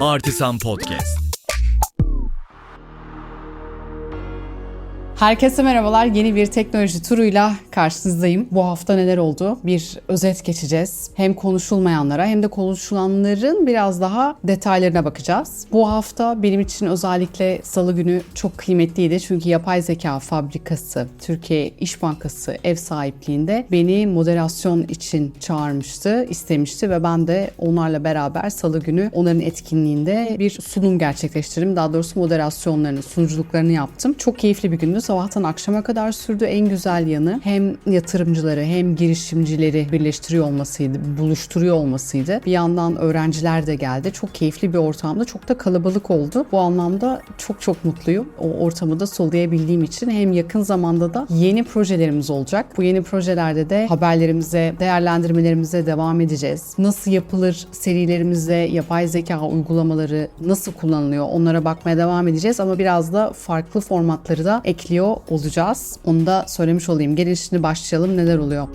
Artisan Podcast. Herkese merhabalar. Yeni bir teknoloji turuyla karşınızdayım. Bu hafta neler oldu? Bir özet geçeceğiz. Hem konuşulmayanlara hem de konuşulanların biraz daha detaylarına bakacağız. Bu hafta benim için özellikle salı günü çok kıymetliydi. Çünkü yapay zeka fabrikası Türkiye İş Bankası ev sahipliğinde beni moderasyon için çağırmıştı, istemişti ve ben de onlarla beraber salı günü onların etkinliğinde bir sunum gerçekleştirdim. Daha doğrusu moderasyonlarını, sunuculuklarını yaptım. Çok keyifli bir gündü. Sabahtan akşama kadar sürdü. En güzel yanı hem yatırımcıları hem girişimcileri birleştiriyor olmasıydı, buluşturuyor olmasıydı. Bir yandan öğrenciler de geldi. Çok keyifli bir ortamda, çok da kalabalık oldu. Bu anlamda çok çok mutluyum. O ortamı da soluyabildiğim için hem yakın zamanda da yeni projelerimiz olacak. Bu yeni projelerde de haberlerimize, değerlendirmelerimize devam edeceğiz. Nasıl yapılır serilerimizde yapay zeka uygulamaları nasıl kullanılıyor onlara bakmaya devam edeceğiz ama biraz da farklı formatları da ekliyor olacağız. Onu da söylemiş olayım. Gelin şimdi başlayalım neler oluyor.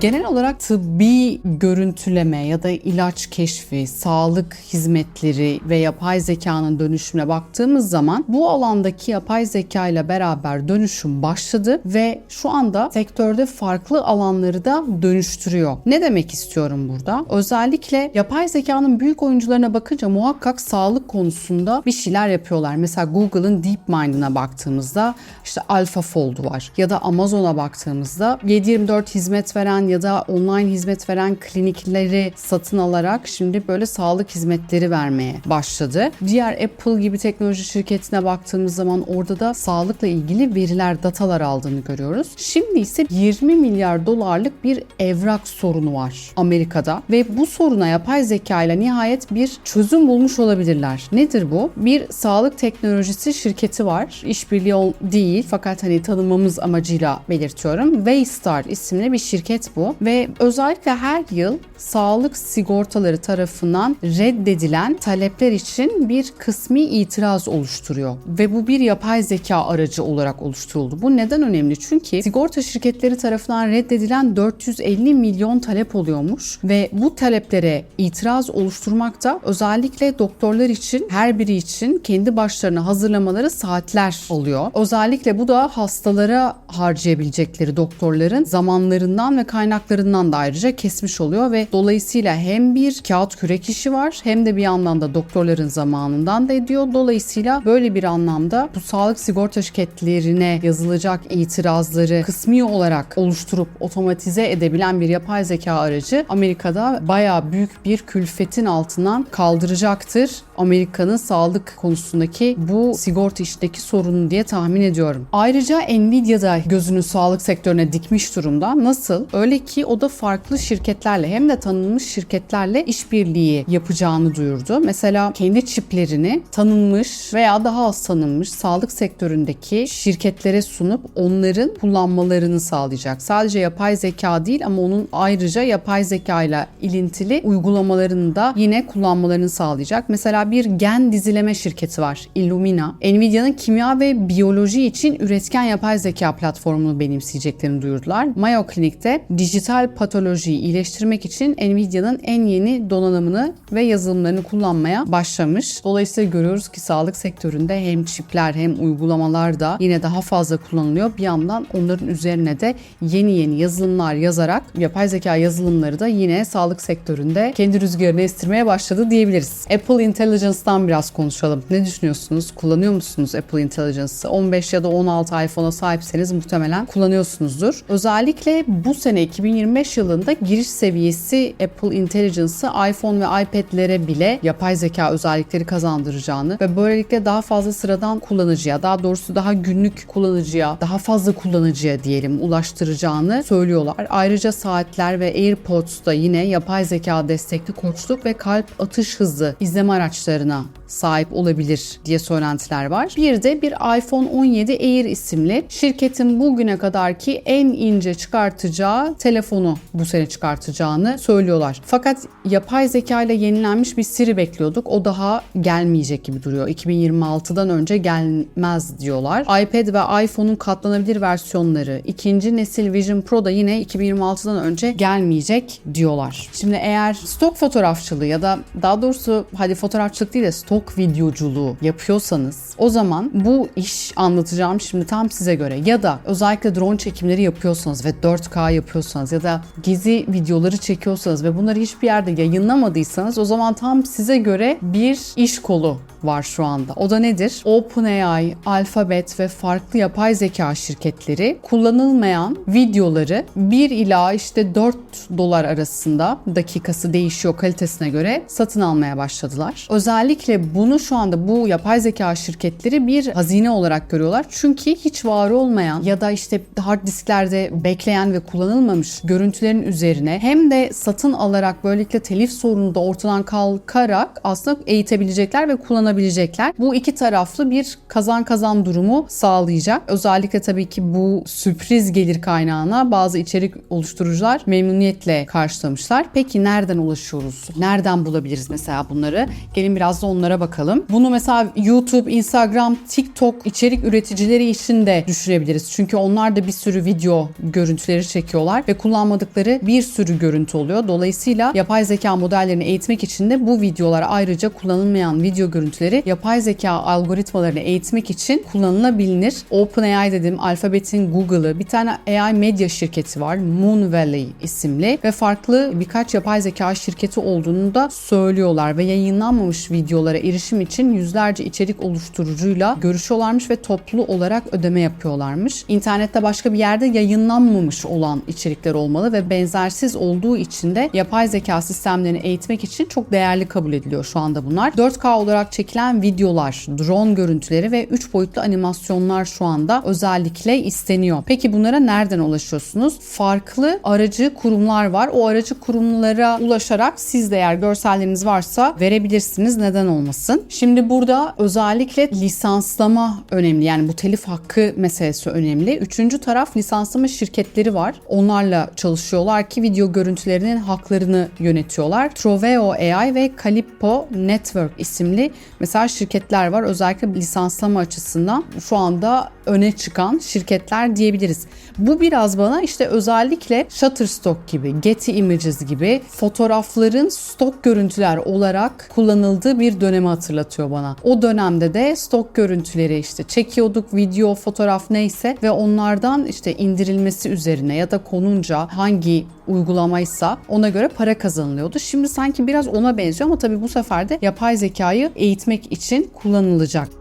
Genel olarak tıbbi görüntüleme ya da ilaç keşfi, sağlık hizmetleri ve yapay zekanın dönüşümüne baktığımız zaman bu alandaki yapay zeka ile beraber dönüşüm başladı ve şu anda sektörde farklı alanları da dönüştürüyor. Ne demek istiyorum burada? Özellikle yapay zekanın büyük oyuncularına bakınca muhakkak sağlık konusunda bir şeyler yapıyorlar. Mesela Google'ın DeepMind'ına baktığımızda işte AlphaFold var ya da Amazon'a baktığımızda 7/24 hizmet veren ya da online hizmet veren klinikleri satın alarak şimdi böyle sağlık hizmetleri vermeye başladı. Diğer Apple gibi teknoloji şirketine baktığımız zaman orada da sağlıkla ilgili veriler, datalar aldığını görüyoruz. Şimdi ise 20 milyar dolarlık bir evrak sorunu var Amerika'da ve bu soruna yapay zeka ile nihayet bir çözüm bulmuş olabilirler. Nedir bu? Bir sağlık teknolojisi şirketi var. İşbirliği değil fakat hani tanımamız amacıyla belirtiyorum. Waystar isimli bir şirket bu ve özellikle her yıl sağlık sigortaları tarafından reddedilen talepler için bir kısmi itiraz oluşturuyor ve bu bir yapay zeka aracı olarak oluşturuldu. Bu neden önemli? Çünkü sigorta şirketleri tarafından reddedilen 450 milyon talep oluyormuş ve bu taleplere itiraz oluşturmak da özellikle doktorlar için her biri için kendi başlarına hazırlamaları saatler oluyor. Özellikle bu da hastalara harcayabilecekleri doktorların zamanlarından ve kaynaklarından da ayrıca kesmiş oluyor ve dolayısıyla hem bir kağıt kürek işi var hem de bir yandan da doktorların zamanından da ediyor. Dolayısıyla böyle bir anlamda bu sağlık sigorta şirketlerine yazılacak itirazları kısmi olarak oluşturup otomatize edebilen bir yapay zeka aracı Amerika'da bayağı büyük bir külfetin altından kaldıracaktır. Amerika'nın sağlık konusundaki bu sigorta işindeki sorunu diye tahmin ediyorum. Ayrıca Nvidia da gözünü sağlık sektörüne dikmiş durumda. Nasıl? Öyle ki o da farklı şirketlerle hem de tanınmış şirketlerle işbirliği yapacağını duyurdu. Mesela kendi çiplerini tanınmış veya daha az tanınmış sağlık sektöründeki şirketlere sunup onların kullanmalarını sağlayacak. Sadece yapay zeka değil ama onun ayrıca yapay zeka ile ilintili uygulamalarını da yine kullanmalarını sağlayacak. Mesela bir gen dizileme şirketi var. Illumina. Nvidia'nın kimya ve biyoloji için üretken yapay zeka platformunu benimseyeceklerini duyurdular. Mayo Clinic'te dijital patolojiyi iyileştirmek için Nvidia'nın en yeni donanımını ve yazılımlarını kullanmaya başlamış. Dolayısıyla görüyoruz ki sağlık sektöründe hem çipler hem uygulamalar da yine daha fazla kullanılıyor. Bir yandan onların üzerine de yeni yeni yazılımlar yazarak yapay zeka yazılımları da yine sağlık sektöründe kendi rüzgarını estirmeye başladı diyebiliriz. Apple Intelligence'dan biraz konuşalım. Ne düşünüyorsunuz? Kullanıyor musunuz Apple Intelligence'ı? 15 ya da 16 iPhone'a sahipseniz muhtemelen kullanıyorsunuzdur. Özellikle bu sene 2025 yılında giriş seviyesi Apple Intelligence'ı iPhone ve iPad'lere bile yapay zeka özellikleri kazandıracağını ve böylelikle daha fazla sıradan kullanıcıya, daha doğrusu daha günlük kullanıcıya, daha fazla kullanıcıya diyelim ulaştıracağını söylüyorlar. Ayrıca saatler ve AirPods da yine yapay zeka destekli koçluk ve kalp atış hızı izleme araçlarına sahip olabilir diye söylentiler var. Bir de bir iPhone 17 Air isimli şirketin bugüne kadarki en ince çıkartacağı telefonu bu sene çıkartacağını söylüyorlar. Fakat yapay zeka ile yenilenmiş bir Siri bekliyorduk. O daha gelmeyecek gibi duruyor. 2026'dan önce gelmez diyorlar. iPad ve iPhone'un katlanabilir versiyonları, ikinci nesil Vision Pro da yine 2026'dan önce gelmeyecek diyorlar. Şimdi eğer stok fotoğrafçılığı ya da daha doğrusu hadi fotoğrafçılık değil de stok videoculuğu yapıyorsanız o zaman bu iş anlatacağım şimdi tam size göre ya da özellikle drone çekimleri yapıyorsanız ve 4K yapıyorsanız ya da gezi videoları çekiyorsanız ve bunları hiçbir yerde yayınlamadıysanız o zaman tam size göre bir iş kolu var şu anda. O da nedir? OpenAI, Alphabet ve farklı yapay zeka şirketleri kullanılmayan videoları 1 ila işte 4 dolar arasında dakikası değişiyor kalitesine göre satın almaya başladılar. Özellikle bunu şu anda bu yapay zeka şirketleri bir hazine olarak görüyorlar. Çünkü hiç var olmayan ya da işte hard disklerde bekleyen ve kullanılmamış görüntülerin üzerine hem de satın alarak böylelikle telif sorunu da ortadan kalkarak aslında eğitebilecekler ve kullanabilecekler. Bu iki taraflı bir kazan kazan durumu sağlayacak. Özellikle tabii ki bu sürpriz gelir kaynağına bazı içerik oluşturucular memnuniyetle karşılamışlar. Peki nereden ulaşıyoruz? Nereden bulabiliriz mesela bunları? Gelin biraz da onlara bakalım. Bunu mesela YouTube, Instagram, TikTok içerik üreticileri için de düşünebiliriz. Çünkü onlar da bir sürü video görüntüleri çekiyorlar ve kullanmadıkları bir sürü görüntü oluyor. Dolayısıyla yapay zeka modellerini eğitmek için de bu videolar ayrıca kullanılmayan video görüntüleri yapay zeka algoritmalarını eğitmek için kullanılabilir. OpenAI dedim, Alphabet'in Google'ı, bir tane AI medya şirketi var, Moon Valley isimli ve farklı birkaç yapay zeka şirketi olduğunu da söylüyorlar ve yayınlanmamış videolara erişim için yüzlerce içerik oluşturucuyla görüşüyorlarmış ve toplu olarak ödeme yapıyorlarmış. İnternette başka bir yerde yayınlanmamış olan içerikler olmalı ve benzersiz olduğu için de yapay zeka sistemlerini eğitmek için çok değerli kabul ediliyor şu anda bunlar. 4K olarak çekilen videolar, drone görüntüleri ve 3 boyutlu animasyonlar şu anda özellikle isteniyor. Peki bunlara nereden ulaşıyorsunuz? Farklı aracı kurumlar var. O aracı kurumlara ulaşarak siz de eğer görselleriniz varsa verebilirsiniz. Neden olmasın? Şimdi burada özellikle lisanslama önemli. Yani bu telif hakkı meselesi önemli. Üçüncü taraf lisanslama şirketleri var. Onlarla çalışıyorlar ki video görüntülerinin haklarını yönetiyorlar. Troveo AI ve Calippo Network isimli mesela şirketler var. Özellikle lisanslama açısından şu anda öne çıkan şirketler diyebiliriz. Bu biraz bana işte özellikle Shutterstock gibi, Getty Images gibi fotoğrafların stok görüntüler olarak kullanıldığı bir dönemi hatırlatıyor bana. O dönemde de stok görüntüleri işte çekiyorduk, video, fotoğraf neyse ve onlardan işte indirilmesi üzerine ya da konunca hangi uygulamaysa ona göre para kazanılıyordu. Şimdi sanki biraz ona benziyor ama tabii bu sefer de yapay zekayı eğitmek için kullanılacak.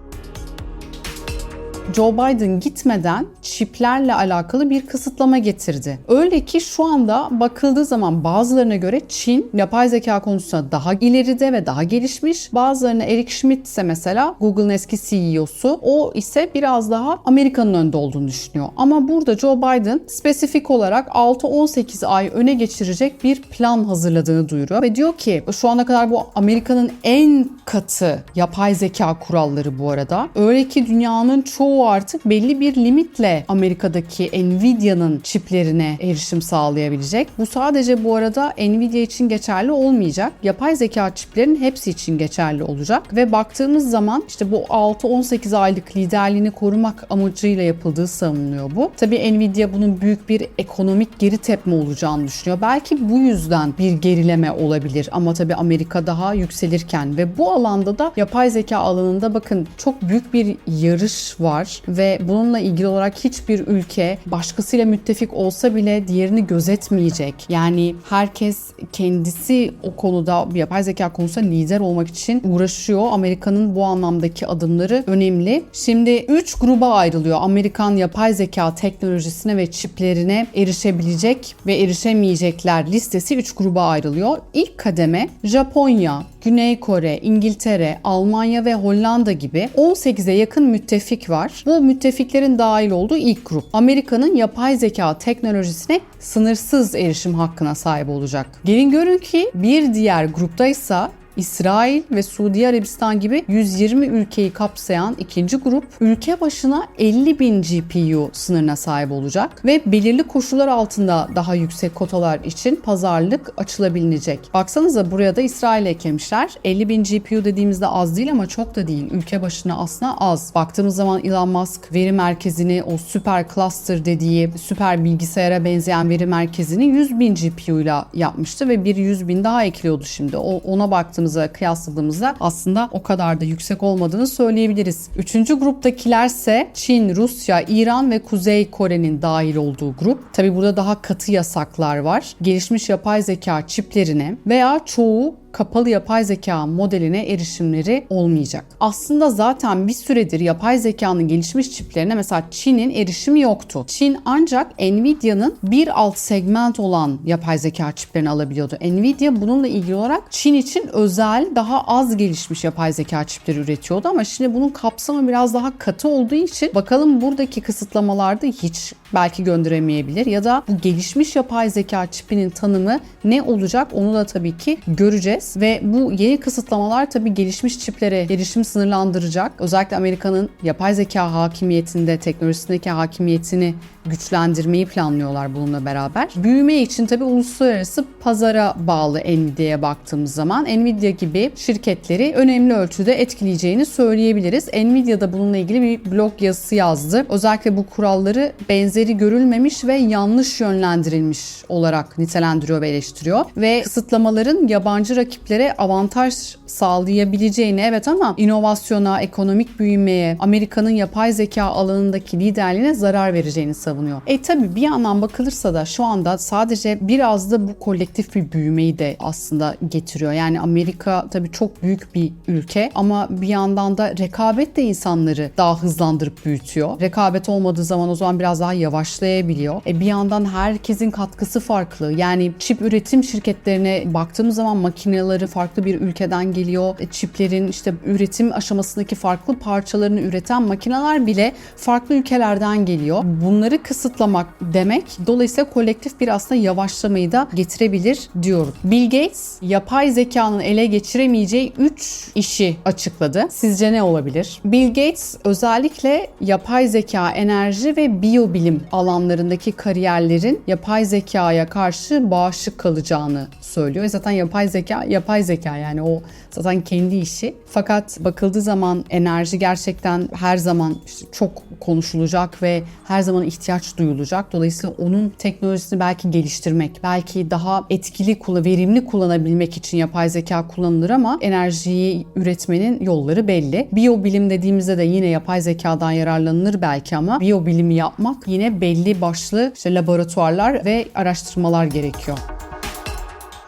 Joe Biden gitmeden çiplerle alakalı bir kısıtlama getirdi. Öyle ki şu anda bakıldığı zaman bazılarına göre Çin yapay zeka konusunda daha ileride ve daha gelişmiş. Bazılarına Eric Schmidt ise mesela Google'ın eski CEO'su o ise biraz daha Amerika'nın önde olduğunu düşünüyor. Ama burada Joe Biden spesifik olarak 6-18 ay öne geçirecek bir plan hazırladığını duyuruyor ve diyor ki şu ana kadar bu Amerika'nın en katı yapay zeka kuralları bu arada. Öyle ki dünyanın çoğu artık belli bir limitle Amerika'daki Nvidia'nın çiplerine erişim sağlayabilecek. Bu sadece bu arada Nvidia için geçerli olmayacak. Yapay zeka çiplerin hepsi için geçerli olacak ve baktığımız zaman işte bu 6-18 aylık liderliğini korumak amacıyla yapıldığı savunuluyor bu. Tabii Nvidia bunun büyük bir ekonomik geri tepme olacağını düşünüyor. Belki bu yüzden bir gerileme olabilir ama tabii Amerika daha yükselirken ve bu alanda da yapay zeka alanında bakın çok büyük bir yarış var ve bununla ilgili olarak hiçbir ülke başkasıyla müttefik olsa bile diğerini gözetmeyecek. Yani herkes kendisi o konuda yapay zeka konusunda lider olmak için uğraşıyor. Amerika'nın bu anlamdaki adımları önemli. Şimdi 3 gruba ayrılıyor. Amerikan yapay zeka teknolojisine ve çiplerine erişebilecek ve erişemeyecekler listesi 3 gruba ayrılıyor. İlk kademe Japonya, Güney Kore, İngiltere, Almanya ve Hollanda gibi 18'e yakın müttefik var. Bu müttefiklerin dahil olduğu ilk grup. Amerika'nın yapay zeka teknolojisine sınırsız erişim hakkına sahip olacak. Gelin görün ki bir diğer grupta ise İsrail ve Suudi Arabistan gibi 120 ülkeyi kapsayan ikinci grup ülke başına 50 bin GPU sınırına sahip olacak ve belirli koşullar altında daha yüksek kotalar için pazarlık açılabilecek. Baksanıza buraya da İsrail eklemişler. 50 bin GPU dediğimizde az değil ama çok da değil. Ülke başına aslında az. Baktığımız zaman Elon Musk veri merkezini o süper cluster dediği süper bilgisayara benzeyen veri merkezini 100 bin GPU ile yapmıştı ve bir 100 bin daha ekliyordu şimdi. O, ona baktığımızda kıyasladığımızda aslında o kadar da yüksek olmadığını söyleyebiliriz. Üçüncü gruptakilerse Çin, Rusya, İran ve Kuzey Kore'nin dahil olduğu grup. Tabi burada daha katı yasaklar var. Gelişmiş yapay zeka çiplerine veya çoğu kapalı yapay zeka modeline erişimleri olmayacak. Aslında zaten bir süredir yapay zekanın gelişmiş çiplerine mesela Çin'in erişimi yoktu. Çin ancak Nvidia'nın bir alt segment olan yapay zeka çiplerini alabiliyordu. Nvidia bununla ilgili olarak Çin için özel daha az gelişmiş yapay zeka çipleri üretiyordu ama şimdi bunun kapsamı biraz daha katı olduğu için bakalım buradaki kısıtlamalarda hiç belki gönderemeyebilir ya da bu gelişmiş yapay zeka çipinin tanımı ne olacak onu da tabii ki göreceğiz ve bu yeni kısıtlamalar tabii gelişmiş çiplere erişim sınırlandıracak. Özellikle Amerika'nın yapay zeka hakimiyetinde, teknolojisindeki hakimiyetini güçlendirmeyi planlıyorlar bununla beraber. Büyüme için tabii uluslararası pazara bağlı Nvidia'ya baktığımız zaman Nvidia gibi şirketleri önemli ölçüde etkileyeceğini söyleyebiliriz. Nvidia da bununla ilgili bir blog yazısı yazdı. Özellikle bu kuralları benzeri görülmemiş ve yanlış yönlendirilmiş olarak nitelendiriyor ve eleştiriyor. Ve kısıtlamaların yabancı rakiplere avantaj sağlayabileceğini evet ama inovasyona, ekonomik büyümeye, Amerika'nın yapay zeka alanındaki liderliğine zarar vereceğini savunuyor. E tabi bir yandan bakılırsa da şu anda sadece biraz da bu kolektif bir büyümeyi de aslında getiriyor. Yani Amerika tabi çok büyük bir ülke ama bir yandan da rekabet de insanları daha hızlandırıp büyütüyor. Rekabet olmadığı zaman o zaman biraz daha yavaşlayabiliyor. E bir yandan herkesin katkısı farklı. Yani çip üretim şirketlerine baktığımız zaman makineleri farklı bir ülkeden geliyor. E çiplerin işte üretim aşamasındaki farklı parçalarını üreten makineler bile farklı ülkelerden geliyor. Bunları kısıtlamak demek dolayısıyla kolektif bir aslında yavaşlamayı da getirebilir diyorum. Bill Gates yapay zekanın ele geçiremeyeceği 3 işi açıkladı. Sizce ne olabilir? Bill Gates özellikle yapay zeka, enerji ve biyobilim alanlarındaki kariyerlerin yapay zekaya karşı bağışık kalacağını söylüyor. Zaten yapay zeka yapay zeka yani o zaten kendi işi. Fakat bakıldığı zaman enerji gerçekten her zaman işte çok konuşulacak ve her zaman ihtiyaç duyulacak. Dolayısıyla onun teknolojisini belki geliştirmek, belki daha etkili, verimli kullanabilmek için yapay zeka kullanılır ama enerjiyi üretmenin yolları belli. Biyobilim dediğimizde de yine yapay zekadan yararlanılır belki ama biyobilimi yapmak yine belli başlı işte laboratuvarlar ve araştırmalar gerekiyor.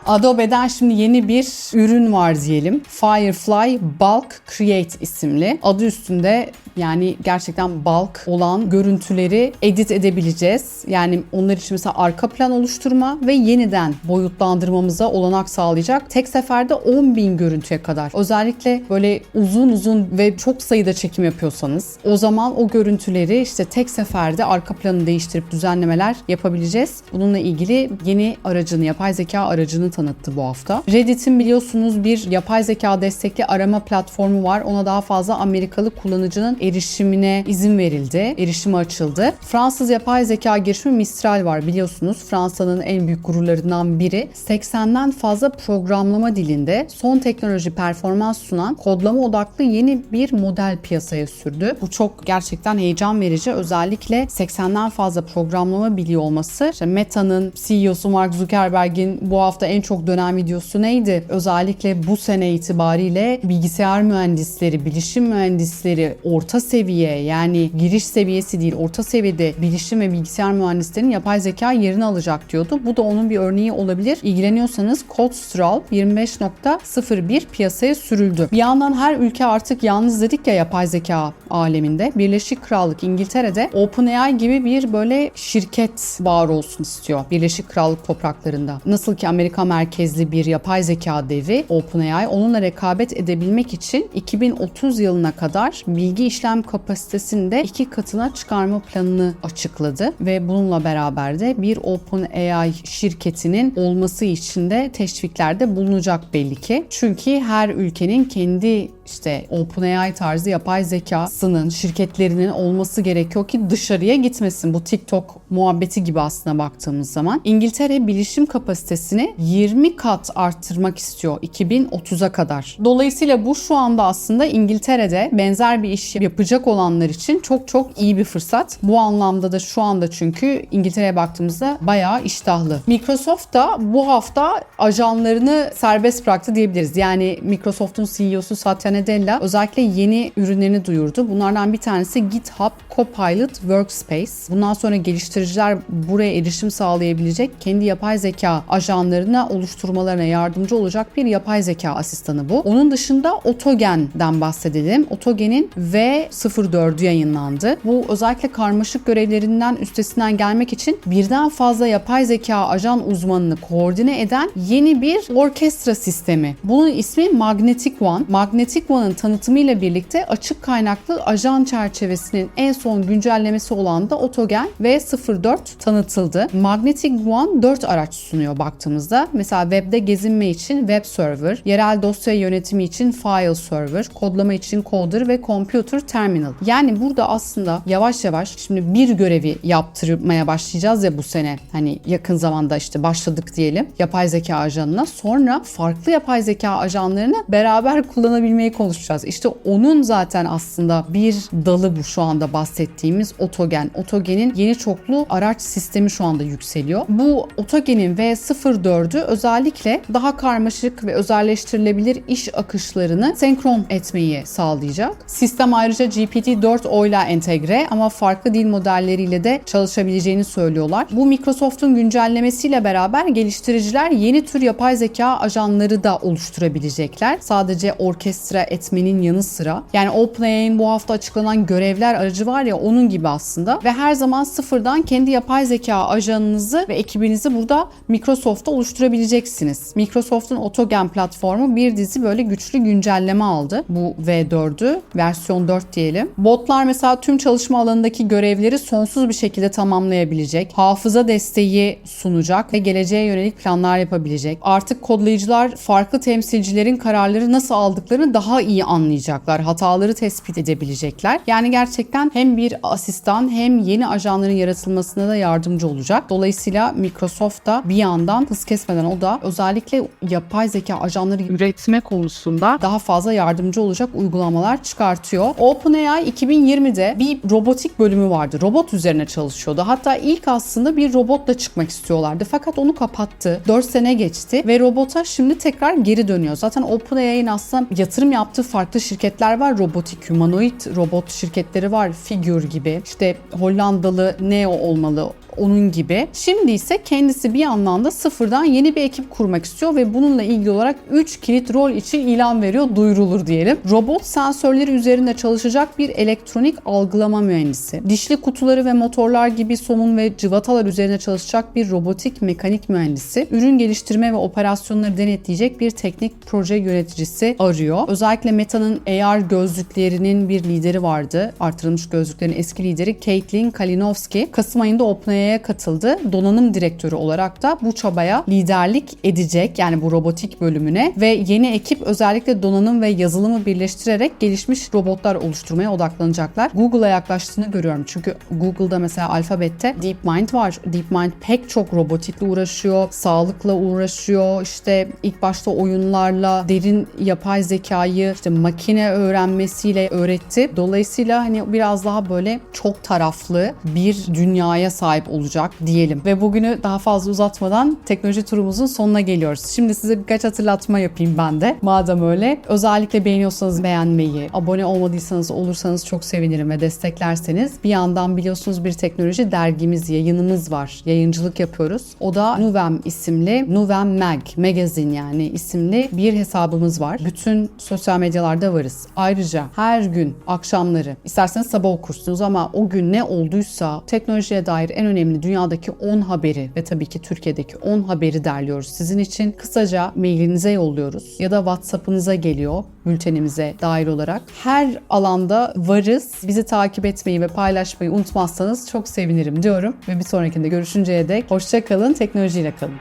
Adobe'den şimdi yeni bir ürün var diyelim. Firefly Bulk Create isimli. Adı üstünde yani gerçekten bulk olan görüntüleri edit edebileceğiz. Yani onlar için mesela arka plan oluşturma ve yeniden boyutlandırmamıza olanak sağlayacak. Tek seferde 10 bin görüntüye kadar. Özellikle böyle uzun uzun ve çok sayıda çekim yapıyorsanız o zaman o görüntüleri işte tek seferde arka planı değiştirip düzenlemeler yapabileceğiz. Bununla ilgili yeni aracını, yapay zeka aracını tanıttı bu hafta. Reddit'in biliyorsunuz bir yapay zeka destekli arama platformu var. Ona daha fazla Amerikalı kullanıcının erişimine izin verildi. Erişimi açıldı. Fransız yapay zeka girişimi Mistral var biliyorsunuz. Fransa'nın en büyük gururlarından biri. 80'den fazla programlama dilinde son teknoloji performans sunan kodlama odaklı yeni bir model piyasaya sürdü. Bu çok gerçekten heyecan verici. Özellikle 80'den fazla programlama biliyor olması. İşte Meta'nın CEO'su Mark Zuckerberg'in bu hafta en çok dönen videosu neydi? Özellikle bu sene itibariyle bilgisayar mühendisleri, bilişim mühendisleri, orta seviye yani giriş seviyesi değil orta seviyede bilişim ve bilgisayar mühendislerinin yapay zeka yerini alacak diyordu. Bu da onun bir örneği olabilir. İlgileniyorsanız CodeStral 25.01 piyasaya sürüldü. Bir yandan her ülke artık yalnız dedik ya yapay zeka aleminde. Birleşik Krallık İngiltere'de OpenAI gibi bir böyle şirket var olsun istiyor. Birleşik Krallık topraklarında. Nasıl ki Amerika merkezli bir yapay zeka devi OpenAI onunla rekabet edebilmek için 2030 yılına kadar bilgi işlem işlem kapasitesini iki katına çıkarma planını açıkladı ve bununla beraber de bir OpenAI şirketinin olması için de teşviklerde bulunacak belli ki. Çünkü her ülkenin kendi işte OpenAI tarzı yapay zekasının şirketlerinin olması gerekiyor ki dışarıya gitmesin. Bu TikTok muhabbeti gibi aslına baktığımız zaman. İngiltere bilişim kapasitesini 20 kat arttırmak istiyor 2030'a kadar. Dolayısıyla bu şu anda aslında İngiltere'de benzer bir iş yapacak olanlar için çok çok iyi bir fırsat. Bu anlamda da şu anda çünkü İngiltere'ye baktığımızda bayağı iştahlı. Microsoft da bu hafta ajanlarını serbest bıraktı diyebiliriz. Yani Microsoft'un CEO'su Satya Nadella özellikle yeni ürünlerini duyurdu. Bunlardan bir tanesi GitHub Copilot Workspace. Bundan sonra geliştiriciler buraya erişim sağlayabilecek kendi yapay zeka ajanlarına oluşturmalarına yardımcı olacak bir yapay zeka asistanı bu. Onun dışında Otogen'den bahsedelim. Otogen'in V04'ü yayınlandı. Bu özellikle karmaşık görevlerinden üstesinden gelmek için birden fazla yapay zeka ajan uzmanını koordine eden yeni bir orkestra sistemi. Bunun ismi Magnetic One. Magnetic One'ın tanıtımıyla birlikte açık kaynaklı ajan çerçevesinin en son güncellemesi olan da Otogen V04 tanıtıldı. Magnetic One 4 araç sunuyor baktığımızda. Mesela webde gezinme için Web Server, yerel dosya yönetimi için File Server, kodlama için Coder ve Computer Terminal. Yani burada aslında yavaş yavaş şimdi bir görevi yaptırmaya başlayacağız ya bu sene. Hani yakın zamanda işte başladık diyelim yapay zeka ajanına. Sonra farklı yapay zeka ajanlarını beraber kullanabilmeyi konuşacağız. İşte onun zaten aslında bir dalı bu şu anda bahsettiğimiz Otogen. Otogen'in yeni çoklu araç sistemi şu anda yükseliyor. Bu Otogen'in V04'ü özellikle daha karmaşık ve özelleştirilebilir iş akışlarını senkron etmeyi sağlayacak. Sistem ayrıca GPT-4o ile entegre ama farklı dil modelleriyle de çalışabileceğini söylüyorlar. Bu Microsoft'un güncellemesiyle beraber geliştiriciler yeni tür yapay zeka ajanları da oluşturabilecekler. Sadece orkestra etmenin yanı sıra. Yani OpenAI'nin bu hafta açıklanan görevler aracı var ya onun gibi aslında. Ve her zaman sıfırdan kendi yapay zeka ajanınızı ve ekibinizi burada Microsoft'ta oluşturabileceksiniz. Microsoft'un Autogen platformu bir dizi böyle güçlü güncelleme aldı. Bu V4'ü versiyon 4 diyelim. Botlar mesela tüm çalışma alanındaki görevleri sonsuz bir şekilde tamamlayabilecek. Hafıza desteği sunacak ve geleceğe yönelik planlar yapabilecek. Artık kodlayıcılar farklı temsilcilerin kararları nasıl aldıklarını daha iyi anlayacaklar. Hataları tespit edebilecekler. Yani gerçekten hem bir asistan hem yeni ajanların yaratılmasına da yardımcı olacak. Dolayısıyla Microsoft da bir yandan hız kesmeden o da özellikle yapay zeka ajanları üretme konusunda daha fazla yardımcı olacak uygulamalar çıkartıyor. OpenAI 2020'de bir robotik bölümü vardı. Robot üzerine çalışıyordu. Hatta ilk aslında bir robotla çıkmak istiyorlardı. Fakat onu kapattı. 4 sene geçti ve robota şimdi tekrar geri dönüyor. Zaten OpenAI'nin aslında yatırım yaptığı farklı şirketler var. Robotik, humanoid robot şirketleri var. Figure gibi. İşte Hollandalı Neo olmalı onun gibi. Şimdi ise kendisi bir anlamda sıfırdan yeni bir ekip kurmak istiyor ve bununla ilgili olarak 3 kilit rol için ilan veriyor, duyurulur diyelim. Robot sensörleri üzerinde çalışacak bir elektronik algılama mühendisi. Dişli kutuları ve motorlar gibi somun ve cıvatalar üzerine çalışacak bir robotik mekanik mühendisi. Ürün geliştirme ve operasyonları denetleyecek bir teknik proje yöneticisi arıyor. Özellikle Meta'nın AR gözlüklerinin bir lideri vardı. Artırılmış gözlüklerin eski lideri Caitlin Kalinowski. Kasım ayında OpenAI OpenAI'ye katıldı. Donanım direktörü olarak da bu çabaya liderlik edecek yani bu robotik bölümüne ve yeni ekip özellikle donanım ve yazılımı birleştirerek gelişmiş robotlar oluşturmaya odaklanacaklar. Google'a yaklaştığını görüyorum. Çünkü Google'da mesela alfabette DeepMind var. DeepMind pek çok robotikle uğraşıyor, sağlıkla uğraşıyor. İşte ilk başta oyunlarla derin yapay zekayı işte makine öğrenmesiyle öğretti. Dolayısıyla hani biraz daha böyle çok taraflı bir dünyaya sahip olacak diyelim. Ve bugünü daha fazla uzatmadan teknoloji turumuzun sonuna geliyoruz. Şimdi size birkaç hatırlatma yapayım ben de. Madem öyle özellikle beğeniyorsanız beğenmeyi, abone olmadıysanız olursanız çok sevinirim ve desteklerseniz. Bir yandan biliyorsunuz bir teknoloji dergimiz, yayınımız var. Yayıncılık yapıyoruz. O da Nuvem isimli, Nuvem Mag, magazine yani isimli bir hesabımız var. Bütün sosyal medyalarda varız. Ayrıca her gün akşamları isterseniz sabah okursunuz ama o gün ne olduysa teknolojiye dair en önemli önemli dünyadaki 10 haberi ve tabii ki Türkiye'deki 10 haberi derliyoruz sizin için. Kısaca mailinize yolluyoruz ya da WhatsApp'ınıza geliyor bültenimize dahil olarak. Her alanda varız. Bizi takip etmeyi ve paylaşmayı unutmazsanız çok sevinirim diyorum. Ve bir sonrakinde görüşünceye dek hoşça kalın, teknolojiyle kalın.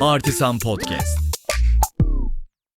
Artisan Podcast.